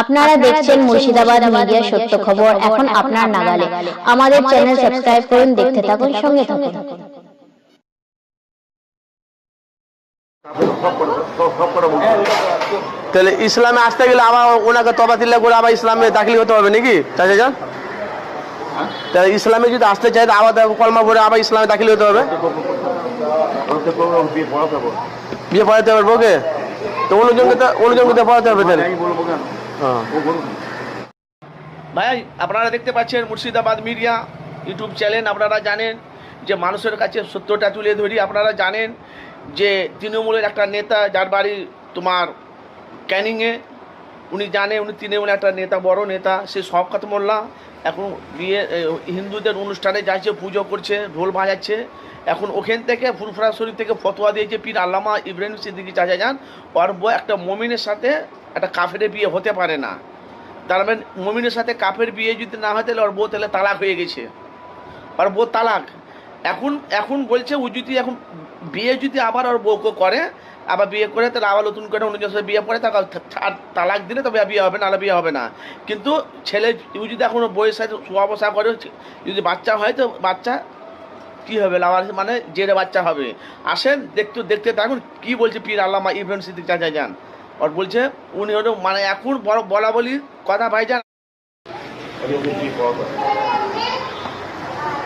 আপনারা দেখছেন মুর্শিদাবাদ মিডিয়া সত্য খবর। এখন আপনার নাগালে। আমাদের চ্যানেল সাবস্ক্রাইব করুন দেখতে থাকুন সঙ্গে থাকুন। তাহলে ইসলামে আসতে গেলে আবার ওনাকে তবা তবাতিল্লা করে আবার ইসলামে দাখিল হতে হবে নাকি চাচা যান তাহলে ইসলামে যদি আসতে চাই তো আবার কলমা পড়ে আবার ইসলামে দাখিল হতে হবে। বিয়ে পড়াতে পারব ওকে তো অনুজনকে তো অনুজনকে পড়াতে হবে তাহলে। ভাই, আপনারা দেখতে পাচ্ছেন মুর্শিদাবাদ মিডিয়া ইউটিউব চ্যানেল, আপনারা জানেন যে মানুষের কাছে সত্যটা তুলে ধরি, আপনারা জানেন যে তৃণমূলের একটা নেতা, যার বাড়ি তোমার ক্যানিংয়ে উনি জানে, উনি তৃণমূলের একটা নেতা, বড় নেতা, সে শওকত মোল্লা এখন বিয়ে হিন্দুদের অনুষ্ঠানে যাচ্ছে, পুজো করছে, ঢোল বাজাচ্ছে। এখন ওখান থেকে ফুরফুরা শরীফ থেকে ফতোয়া দিয়েছে পীর আল্লামা ইব্রাহিম সিদ্দিকি চাচা যান। ওর বউ একটা মমিনের সাথে একটা কাফের বিয়ে হতে পারে না। তার মানে মমিনের সাথে কাফের বিয়ে যদি না হয়, তাহলে ওর বউ তাহলে তালাক হয়ে গেছে। ওর বউ তালাক। এখন এখন বলছে, ও যদি এখন বিয়ে যদি আবার ওর বউকে করে আবার বিয়ে করে তাহলে আবার নতুন করে অন্যজনের সাথে বিয়ে পড়ে তাকে আর তালাক দিলে তবে বিয়ে হবে না আর বিয়ে হবে না। কিন্তু ছেলে যদি এখন ওর বউয়ের সাথে বসা করে যদি বাচ্চা হয় তো বাচ্চা কি হবে? লাভার মানে জেরে বাচ্চা হবে। আসেন, দেখতে দেখতে থাকুন, কি বলছে পীর আল্লামা ইব্রাহিম সিদ্দিক চাচা যান। ওর বলছে, উনি হলো মানে এখন বড় বলা বলি কথা ভাই যান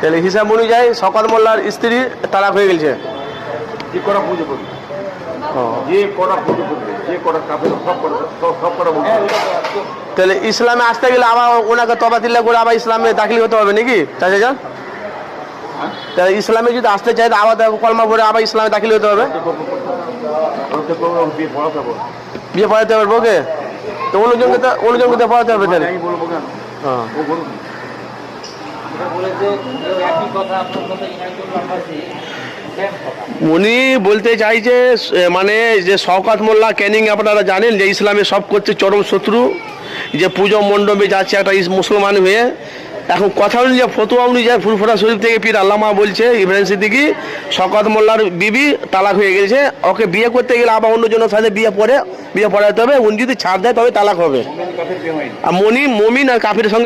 তাহলে হিসাব অনুযায়ী সকল মোল্লার স্ত্রী তালাক হয়ে গেছে। যে করা পুজো করবে। যে করা পুজো করবে যে করা কাপড় সব করা সব পুজো তাহলে ইসলামে আসতে গেলে আবার ওনাকে তবাতিল্লা করে আবার ইসলামে দাখিল হতে হবে নাকি চাচা যান তাহলে ইসলামে যদি আসতে চাই তো আবার কলমা পড়ে আবার ইসলামে দাখিল হতে হবে? বিয়ে পড়াতে হবে পারব ওকে তো অনুজনকে তো অনুজনকে তো পড়াতে হবে তাহলে। আমি বলব কেন হ্যাঁ ও বলুন উনি বলতে চাইছে এ, মানে যে শওকাত মোল্লা ক্যানিং আপনারা জানেন যে ইসলামে সব করছে চরম শত্রু যে পুজো মণ্ডপে যাচ্ছে একটা মুসলমান হয়ে। এখন কথা অনুযায়ী ফতোয়া অনুযায়ী ফুরফুরা শরীফ থেকে পীর আল্লামা বলছে ইব্রাহিম সিদ্দিকি শওকাত মোল্লার বিবি তালাক হয়ে গেছে। ওকে বিয়ে করতে গেলে আবার অন্যজনের সাথে বিয়ে পড়ে বিয়ে পড়াতে হবে। উনি যদি ছাড় দেয় তবে তালাক হবে। আর মনি মমিন আর কাফির সঙ্গে